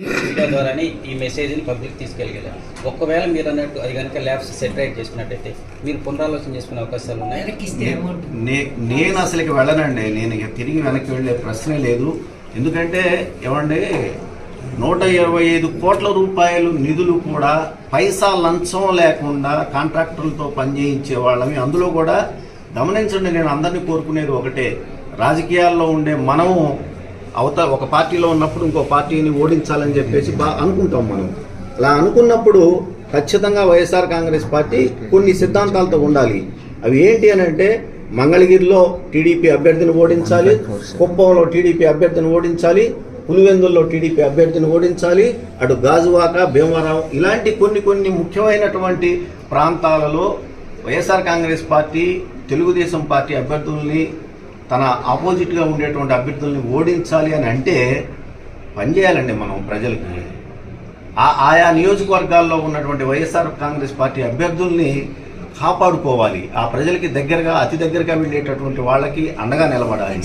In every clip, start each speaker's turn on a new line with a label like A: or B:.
A: Media ద్వారానే ఈ మెసేజ్ని పబ్లిక్ తీసుకెళ్ళగలరు ఒకవేళ మీరు అన్నట్టు అది కనుక ల్యాబ్స్ సెటరైట్ చేసుకున్నట్టయితే మీరు పునరాలోచన చేసుకునే అవకాశాలు ఉన్నాయి?
B: నేను అసలుకి వెళ్ళనండి. నేను ఇక తిరిగి వెనక్కి వెళ్ళే ప్రశ్నే లేదు. ఎందుకంటే ఏమండి నూట ఇరవై ఐదు కోట్ల రూపాయలు నిధులు కూడా పైసా లంచం లేకుండా కాంట్రాక్టర్లతో పనిచేయించే వాళ్ళని అందులో కూడా గమనించండి. నేను అందరినీ కోరుకునేది ఒకటే. రాజకీయాల్లో ఉండే మనము అవత ఒక పార్టీలో ఉన్నప్పుడు ఇంకో పార్టీని ఓడించాలని చెప్పేసి బాగా అనుకుంటాం మనం. అలా అనుకున్నప్పుడు ఖచ్చితంగా వైఎస్ఆర్ కాంగ్రెస్ పార్టీ కొన్ని సిద్ధాంతాలతో ఉండాలి. అవి ఏంటి అని అంటే మంగళగిరిలో టీడీపీ అభ్యర్థిని ఓడించాలి కుప్పంలో టీడీపీ అభ్యర్థిని ఓడించాలి పులివెందుల్లో టీడీపీ అభ్యర్థిని ఓడించాలి అటు గాజువాక భీమవరం ఇలాంటి కొన్ని కొన్ని ముఖ్యమైనటువంటి ప్రాంతాలలో YSR Congress party Telugu Desam party అభ్యర్థుల్ని తన ఆపోజిట్గా ఉండేటువంటి అభ్యర్థుల్ని ఓడించాలి అని అంటే పనిచేయాలండి మనం ప్రజలకి. ఆ ఆయా నియోజకవర్గాల్లో ఉన్నటువంటి వైఎస్ఆర్ కాంగ్రెస్ పార్టీ అభ్యర్థుల్ని కాపాడుకోవాలి. ఆ ప్రజలకి దగ్గరగా అతి దగ్గరగా వెళ్ళేటటువంటి వాళ్ళకి అండగా నిలబడాలి.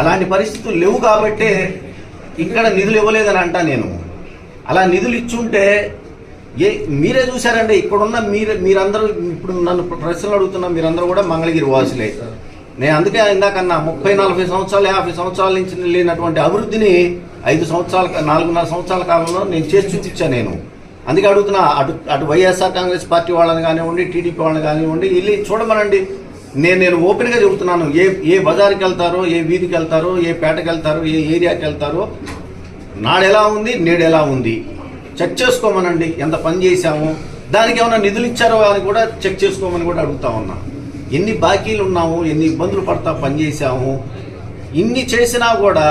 B: అలాంటి పరిస్థితులు లేవు కాబట్టే ఇక్కడ నిధులు ఇవ్వలేదని అంటా నేను. అలా నిధులు ఇచ్చుంటే ఏ మీరే చూసారండి ఇక్కడున్న మీరు మీరందరూ ఇప్పుడు నన్ను ప్రశ్నలు అడుగుతున్న మీరందరూ కూడా మంగళగిరి వాసులే. నేను అందుకే ఇందాకన్నా ముప్పై నలభై సంవత్సరాలు యాభై సంవత్సరాల నుంచి లేనటువంటి అభివృద్ధిని ఐదు సంవత్సరాల నాలుగున్నర సంవత్సరాల కాలంలో నేను చేసి చూపించాను నేను. అందుకే అడుగుతున్నా అటు అటు వైఎస్ఆర్ కాంగ్రెస్ పార్టీ వాళ్ళని కానివ్వండి టీడీపీ వాళ్ళని కానివ్వండి వెళ్ళి చూడమనండి. నేను నేను ఓపెన్గా చెబుతున్నాను ఏ ఏ బజార్కి వెళ్తారో ఏ వీధికి వెళ్తారో ఏ పేటకి వెళ్తారో ఏ ఏరియాకి వెళ్తారో నాడెలా ఉంది నేడు ఎలా ఉంది చెక్ చేసుకోమనండి ఎంత పని చేశాము దానికి ఏమైనా నిధులు ఇచ్చారో అని కూడా చెక్ చేసుకోమని కూడా అడుగుతా ఉన్నా. ఎన్ని బాకీలు ఉన్నాము ఎన్ని ఇబ్బందులు పడతా పనిచేసాము ఇన్ని చేసినా కూడా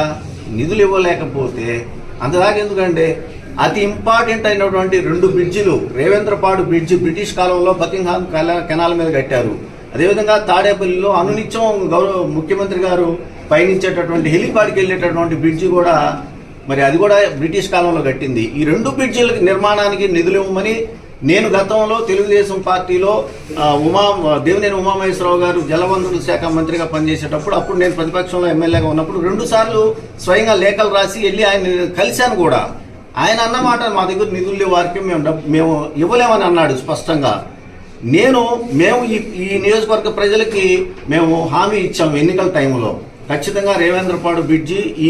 B: నిధులు ఇవ్వలేకపోతే అంతదాకా ఎందుకంటే అతి ఇంపార్టెంట్ అయినటువంటి రెండు బ్రిడ్జిలు రేవేంద్రపాడు బ్రిడ్జి బ్రిటిష్ కాలంలో బకింగ్హామ్ కెలా- కెనాల్ మీద కట్టారు. అదేవిధంగా తాడేపల్లిలో అనునిత్యం గౌరవ ముఖ్యమంత్రి గారు పయనించేటటువంటి హెలిపాడ్కి వెళ్ళేటటువంటి బ్రిడ్జి కూడా మరి అది కూడా బ్రిటిష్ కాలంలో కట్టింది. ఈ రెండు బ్రిడ్జిల నిర్మాణానికి నిధులు ఇవ్వమని నేను గతంలో తెలుగుదేశం పార్టీలో ఉమా దేవినేని ఉమామహేశ్వరరావు గారు జలవనరుల శాఖ మంత్రిగా పనిచేసేటప్పుడు అప్పుడు నేను ప్రతిపక్షంలో ఎమ్మెల్యేగా ఉన్నప్పుడు రెండు సార్లు స్వయంగా లేఖలు రాసి వెళ్ళి ఆయన కలిశాను కూడా. ఆయన అన్నమాట మా దగ్గర నిధులు వారికి మేము మేము ఇవ్వలేమని అన్నాడు స్పష్టంగా. నేను మేము ఈ ఈ నియోజకవర్గ ప్రజలకి మేము హామీ ఇచ్చాము ఎన్నికల టైంలో. ఖచ్చితంగా రేవేంద్రపాడు బ్రిడ్జి ఈ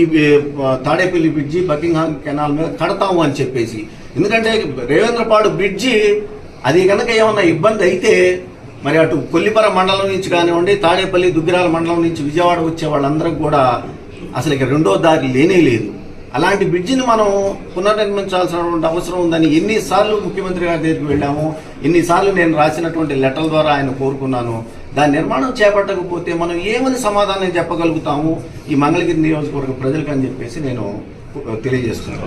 B: తాడేపల్లి బ్రిడ్జి బకింగ్హామ్ కెనాల్ మీద కడతాము అని చెప్పేసి. ఎందుకంటే రేవేంద్రపాడు బ్రిడ్జి అది కనుక ఏమన్నా ఇబ్బంది అయితే మరి అటు కొల్లిపర మండలం నుంచి కానివ్వండి తాడేపల్లి దుగ్గిరాల మండలం నుంచి విజయవాడ వచ్చే వాళ్ళందరికీ కూడా అసలు ఇక రెండో దారి లేనే లేదు. అలాంటి బ్రిడ్జిని మనం పునర్నిర్మించాల్సినటువంటి అవసరం ఉందని ఎన్నిసార్లు ముఖ్యమంత్రి గారి దగ్గరికి వెళ్ళాము. ఎన్నిసార్లు నేను రాసినటువంటి లెటర్ల ద్వారా ఆయన కోరుకున్నాను. దాని నిర్మాణం చేపట్టకపోతే మనం ఏమని సమాధానం చెప్పగలుగుతాము? ఈ మంగళగిరి నియోజకవర్గ ప్రజలకు అని చెప్పేసి నేను తెలియజేస్తున్నాను.